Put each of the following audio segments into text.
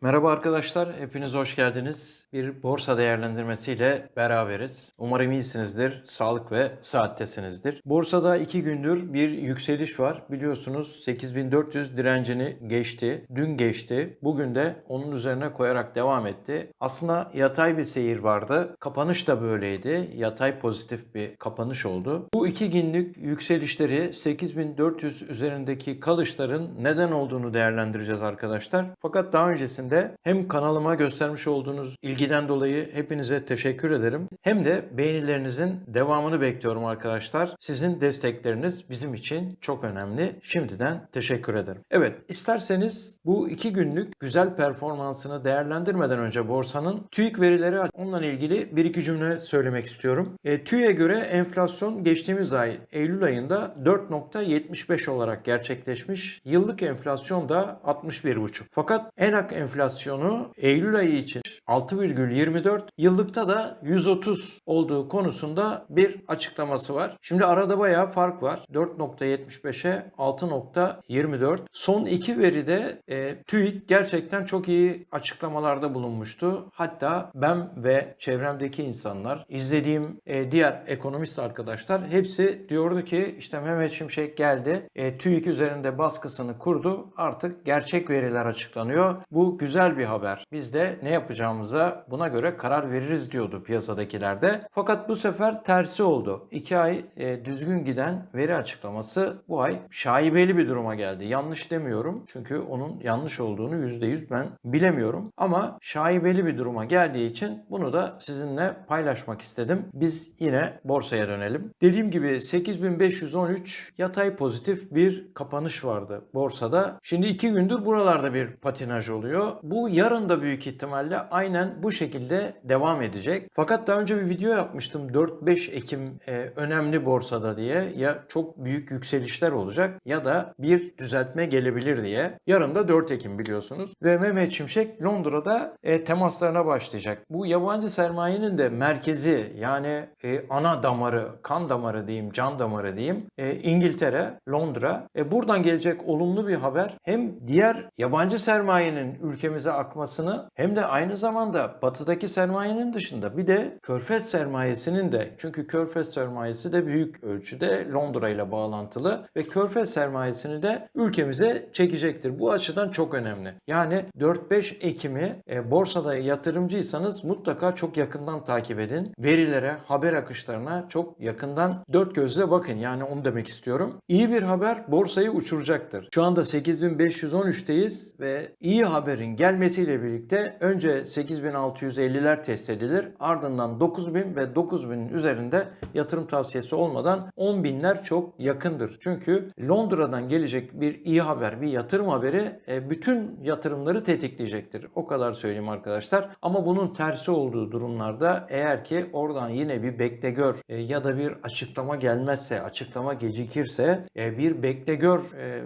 Merhaba arkadaşlar, hepiniz hoş geldiniz. Bir borsa değerlendirmesiyle beraberiz. Umarım iyisinizdir, sağlık ve saattesinizdir. Borsada iki gündür bir yükseliş var. Biliyorsunuz 8400 direncini geçti, dün geçti. Bugün de onun üzerine koyarak devam etti. Aslında yatay bir seyir vardı. Kapanış da böyleydi. Yatay pozitif bir kapanış oldu. Bu iki günlük yükselişleri 8400 üzerindeki kalışların neden olduğunu değerlendireceğiz arkadaşlar. Fakat daha öncesinde hem kanalıma göstermiş olduğunuz ilgiden dolayı hepinize teşekkür ederim. Hem de beğenilerinizin devamını bekliyorum arkadaşlar. Sizin destekleriniz bizim için çok önemli. Şimdiden teşekkür ederim. Evet isterseniz bu iki günlük güzel performansını değerlendirmeden önce borsanın TÜİK verileri onunla ilgili bir iki cümle söylemek istiyorum. E, TÜİK'e göre enflasyon geçtiğimiz ay Eylül ayında 4.75 olarak gerçekleşmiş. Yıllık enflasyon da 61,5. Fakat ENAK enflasyonu Eylül ayı için 6,24, yıllıkta da 130 olduğu konusunda bir açıklaması var. Şimdi arada bayağı fark var. 4.75'e 6.24. Son iki veride e, TÜİK gerçekten çok iyi açıklamalarda bulunmuştu. Hatta ben ve çevremdeki insanlar, izlediğim e, diğer ekonomist arkadaşlar hepsi diyordu ki işte Mehmet Şimşek geldi, e, TÜİK üzerinde baskısını kurdu. Artık gerçek veriler açıklanıyor. Bu güzel bir haber. Biz de ne yapacağımıza buna göre karar veririz diyordu piyasadakiler de. Fakat bu sefer tersi oldu. İki ay e, düzgün giden veri açıklaması bu ay şaibeli bir duruma geldi. Yanlış demiyorum. Çünkü onun yanlış olduğunu %100 ben bilemiyorum. Ama şaibeli bir duruma geldiği için bunu da sizinle paylaşmak istedim. Biz yine borsaya dönelim. Dediğim gibi 8513 yatay pozitif bir kapanış vardı borsada. Şimdi iki gündür buralarda bir patinaj oluyor. Bu yarın da büyük ihtimalle aynen bu şekilde devam edecek. Fakat daha önce bir video yapmıştım 4-5 Ekim e, önemli borsada diye. Ya çok büyük yükselişler olacak ya da bir düzeltme gelebilir diye. Yarın da 4 Ekim biliyorsunuz. Ve Mehmet Şimşek Londra'da e, temaslarına başlayacak. Bu yabancı sermayenin de merkezi yani e, ana damarı, kan damarı diyeyim, can damarı diyeyim. E, İngiltere, Londra. E, buradan gelecek olumlu bir haber hem diğer yabancı sermayenin ülkemize akmasını hem de aynı zamanda batıdaki sermayenin dışında bir de Körfez sermayesinin de çünkü Körfez sermayesi de büyük ölçüde Londra ile bağlantılı ve Körfez sermayesini de ülkemize çekecektir. Bu açıdan çok önemli. Yani 4-5 Ekim'i e, borsada yatırımcıysanız mutlaka çok yakından takip edin. Verilere, haber akışlarına çok yakından dört gözle bakın. Yani onu demek istiyorum. İyi bir haber borsayı uçuracaktır. Şu anda 8513'teyiz ve iyi haberin gelmesiyle birlikte önce 8650'ler test edilir. Ardından 9000 ve 9000'in üzerinde yatırım tavsiyesi olmadan 10.000'ler çok yakındır. Çünkü Londra'dan gelecek bir iyi haber, bir yatırım haberi e, bütün yatırımları tetikleyecektir. O kadar söyleyeyim arkadaşlar. Ama bunun tersi olduğu durumlarda eğer ki oradan yine bir bekle gör e, ya da bir açıklama gelmezse, açıklama gecikirse, e, bir bekle gör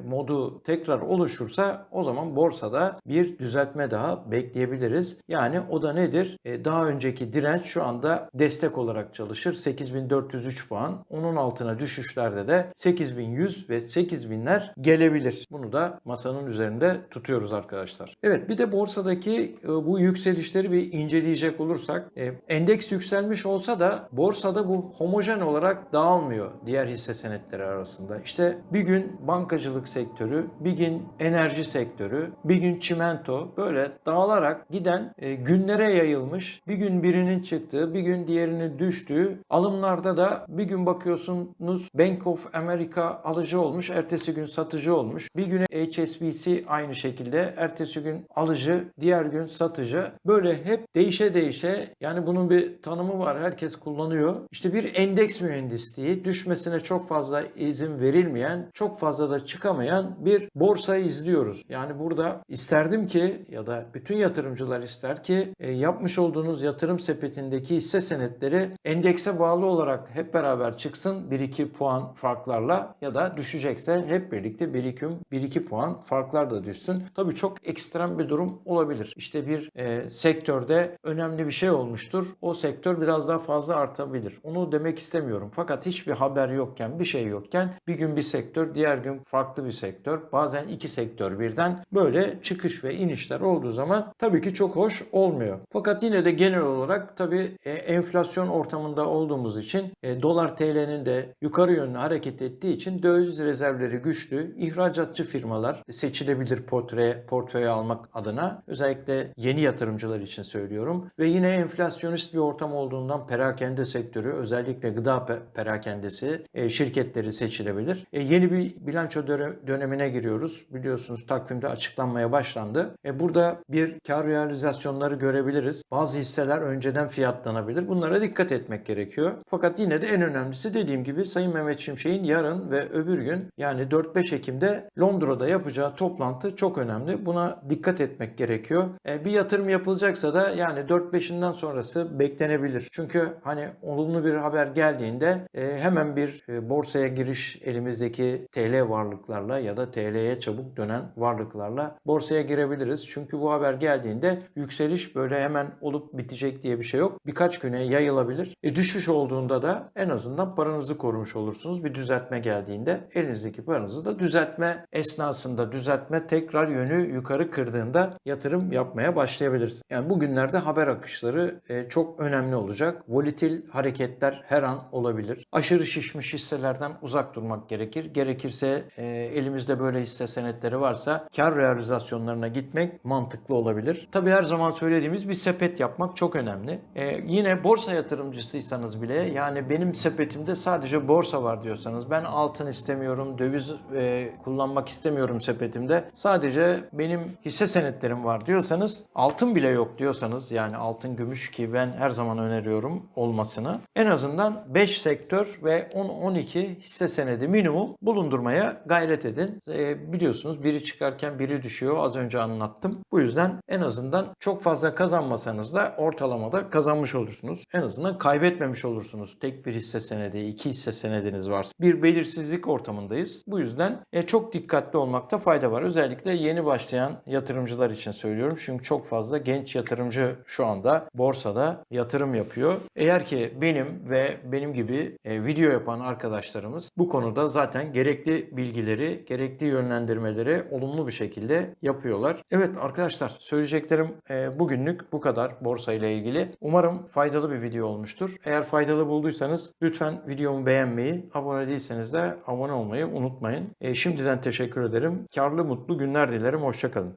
modu tekrar oluşursa o zaman borsada bir düzeltme daha bekleyebiliriz. Yani o da nedir? Daha önceki direnç şu anda destek olarak çalışır. 8403 puan. Onun altına düşüşlerde de 8100 ve 8000'ler gelebilir. Bunu da masanın üzerinde tutuyoruz arkadaşlar. Evet bir de borsadaki e, bu yükselişleri bir inceleyecek olursak e, endeks yükselmiş olsa da borsada bu homojen olarak dağılmıyor diğer hisse senetleri arasında. İşte bir gün bankacılık sektörü, bir gün enerji sektörü, bir gün çimento böyle dağılarak giden e, günlere yayılmış. Bir gün birinin çıktığı, bir gün diğerinin düştüğü alımlarda da bir gün bakıyorsunuz Bank of America alıcı olmuş, ertesi gün satıcı olmuş. Bir güne HSBC aynı şekilde, ertesi gün alıcı, diğer gün satıcı. Böyle hep değişe değişe yani bunun bir tanımı var. Herkes kullanıyor. İşte bir endeks mühendisliği düşmesine çok fazla izin verilmeyen, çok fazla da çıkamayan bir borsa izliyoruz. Yani burada isterdim ki ya da bütün yatırımcılar ister ki e, yapmış olduğunuz yatırım sepetindeki hisse senetleri endekse bağlı olarak hep beraber çıksın 1-2 puan farklarla ya da düşecekse hep birlikte 1-2 1-2 puan farklar da düşsün. Tabii çok ekstrem bir durum olabilir. İşte bir e, sektörde önemli bir şey olmuştur. O sektör biraz daha fazla artabilir. Onu demek istemiyorum. Fakat hiçbir haber yokken, bir şey yokken bir gün bir sektör, diğer gün farklı bir sektör, bazen iki sektör birden böyle çıkış ve iniş işler olduğu zaman tabii ki çok hoş olmuyor. Fakat yine de genel olarak tabii e, enflasyon ortamında olduğumuz için e, dolar TL'nin de yukarı yönlü hareket ettiği için döviz rezervleri güçlü. İhracatçı firmalar seçilebilir portföye, portföye almak adına. Özellikle yeni yatırımcılar için söylüyorum. Ve yine enflasyonist bir ortam olduğundan perakende sektörü özellikle gıda pe- perakendesi e, şirketleri seçilebilir. Yeni bir bilanço döne- dönemine giriyoruz. Biliyorsunuz takvimde açıklanmaya başlandı. E, burada bir kar realizasyonları görebiliriz. Bazı hisseler önceden fiyatlanabilir. Bunlara dikkat etmek gerekiyor. Fakat yine de en önemlisi dediğim gibi Sayın Mehmet Şimşek'in yarın ve öbür gün yani 4-5 Ekim'de Londra'da yapacağı toplantı çok önemli. Buna dikkat etmek gerekiyor. E, bir yatırım yapılacaksa da yani 4-5'inden sonrası beklenebilir. Çünkü hani olumlu bir haber geldiğinde e, hemen bir e, borsaya giriş elimizdeki TL varlıklarla ya da TL'ye çabuk dönen varlıklarla borsaya girebiliriz. Çünkü bu haber geldiğinde yükseliş böyle hemen olup bitecek diye bir şey yok. Birkaç güne yayılabilir. E, düşüş olduğunda da en azından paranızı korumuş olursunuz. Bir düzeltme geldiğinde elinizdeki paranızı da düzeltme esnasında düzeltme tekrar yönü yukarı kırdığında yatırım yapmaya başlayabilirsiniz. Yani bugünlerde haber akışları e, çok önemli olacak. Volatil hareketler her an olabilir. Aşırı şişmiş hisselerden uzak durmak gerekir. Gerekirse e, elimizde böyle hisse senetleri varsa kar realizasyonlarına gitmek mantıklı olabilir. Tabii her zaman söylediğimiz bir sepet yapmak çok önemli. E, yine borsa yatırımcısıysanız bile yani benim sepetimde sadece borsa var diyorsanız ben altın istemiyorum, döviz e, kullanmak istemiyorum sepetimde. Sadece benim hisse senetlerim var diyorsanız altın bile yok diyorsanız yani altın gümüş ki ben her zaman öneriyorum olmasını. En azından 5 sektör ve 10-12 hisse senedi minimum bulundurmaya gayret edin. E, biliyorsunuz biri çıkarken biri düşüyor az önce anlattım. Bu yüzden en azından çok fazla kazanmasanız da ortalamada kazanmış olursunuz. En azından kaybetmemiş olursunuz. Tek bir hisse senedi, iki hisse senediniz varsa. Bir belirsizlik ortamındayız. Bu yüzden e, çok dikkatli olmakta fayda var. Özellikle yeni başlayan yatırımcılar için söylüyorum. Çünkü çok fazla genç yatırımcı şu anda borsada yatırım yapıyor. Eğer ki benim ve benim gibi e, video yapan arkadaşlarımız bu konuda zaten gerekli bilgileri, gerekli yönlendirmeleri olumlu bir şekilde yapıyorlar. Evet arkadaşlar söyleyeceklerim e, bugünlük bu kadar borsa ile ilgili. Umarım faydalı bir video olmuştur. Eğer faydalı bulduysanız lütfen videomu beğenmeyi, abone değilseniz de abone olmayı unutmayın. E, şimdiden teşekkür ederim. Karlı mutlu günler dilerim. Hoşçakalın.